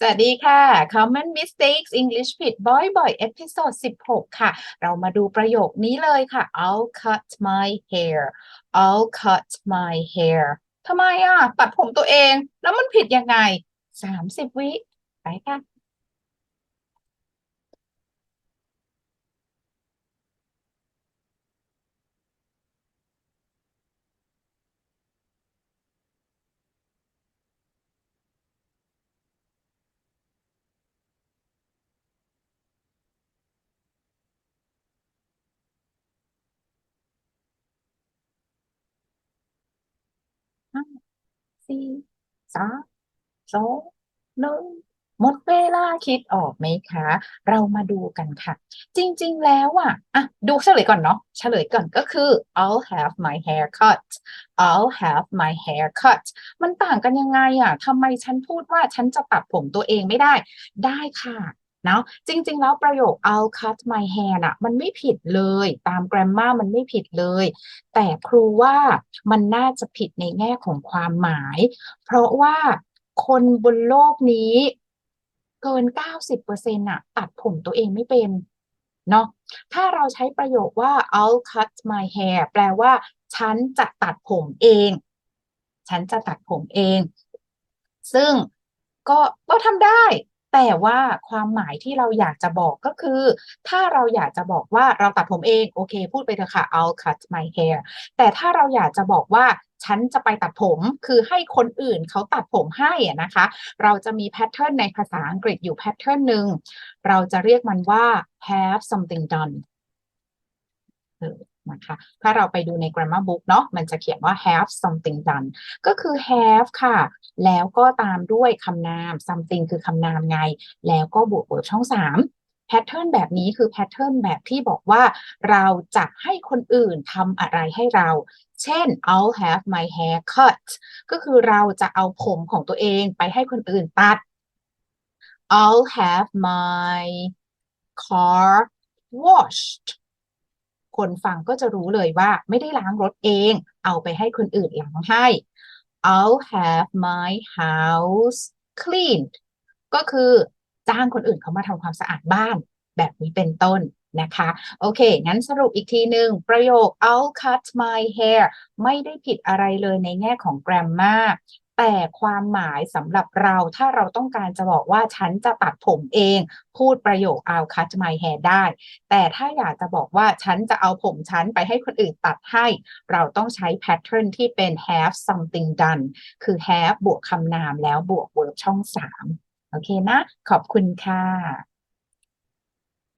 สวัสดีค่ะ Common Mistakes English ผิดบ่อยๆเอพิโซด16 ค่ะ เรามาดูประโยคนี้เลยค่ะ I'll cut my hair I'll cut my hair ทำไมอะ ตัดผมตัวเอง แล้วมันผิดยังไง 30 วิ ไปค่ะ ห้า สี่สามสองหนึ่งหมดเวลาคิดออกไหมคะ เรามาดูกันค่ะ จริงๆแล้วอะอะดูเฉลยก่อนเนาะเฉลยก่อนก็คือ I'll have my hair cut I'll have my hair cut มันต่างกันยังไงอะทำไมฉันพูดว่าฉันจะตัดผมตัวเองไม่ได้ ได้ค่ะ นาะจริง ๆ แล้วประโยค I'll cut my hair น่ะมันไม่ผิดเลยตาม grammar มันไม่ผิดเลย แต่ครูว่ามันน่าจะผิดในแง่ของความหมาย เพราะว่าคนบนโลกนี้เกิน 90%น่ะตัดผมตัวเองไม่เป็นเนาะถ้าเราใช้ประโยคว่า I'll cut my hair แปลว่า ฉันจะตัดผมเอง ฉันจะตัดผมเอง ซึ่งก็ก็ทำได้ แต่ว่าความหมายที่เราอยากจะบอกก็คือ ถ้าเราอยากจะบอกว่าเราตัดผมเองโอเค พูดไปเถอะค่ะ I'll cut my hair แต่ถ้าเราอยากจะบอกว่าฉันจะไปตัดผมคือให้คนอื่นเขาตัดผมให้นะคะ เราจะมีแพทเทิร์นในภาษาอังกฤษอยู่แพทเทิร์นหนึ่งเราจะเรียกมันว่า have something done นะคะ ถ้าเราไปดูใน grammar book เนาะมันจะเขียนว่า have something done ก็คือ have ค่ะ แล้วก็ตามด้วยคำนาม something คือคำนามไง แล้วก็บวก verb ช่อง 3แพทเทิร์นแบบนี้คือแพทเทิร์นแบบที่บอกว่าเราจะให้คนอื่นทำอะไรให้เรา เช่น I'll have my hair cut ก็คือเราจะเอาผมของตัวเองไปให้คนอื่นตัด I'll have my car washed คนฟังก็จะรู้เลยว่าไม่ได้ล้างรถเอง เอาไปให้คนอื่นล้างให้ I'll have my house cleaned ก็คือจ้างคนอื่นเขามาทำความสะอาดบ้าน แบบนี้เป็นต้นนะคะ โอเค งั้นสรุปอีกทีหนึ่งประโยค I'll cut my hair ไม่ได้ผิดอะไรเลยในแง่ของ grammar แต่ความหมายสำหรับเราถ้าเราต้องการจะบอกว่าฉันจะตัดผมเอง พูดประโยค I'll cut my hair ได้ แต่ถ้าอยากจะบอกว่าฉันจะเอาผมฉันไปให้คนอื่นตัดให้ เราต้องใช้ pattern ที่เป็น have something done คือ have บวกคำนามแล้วบวก verb ช่อง 3 โอเคนะ ขอบคุณค่ะ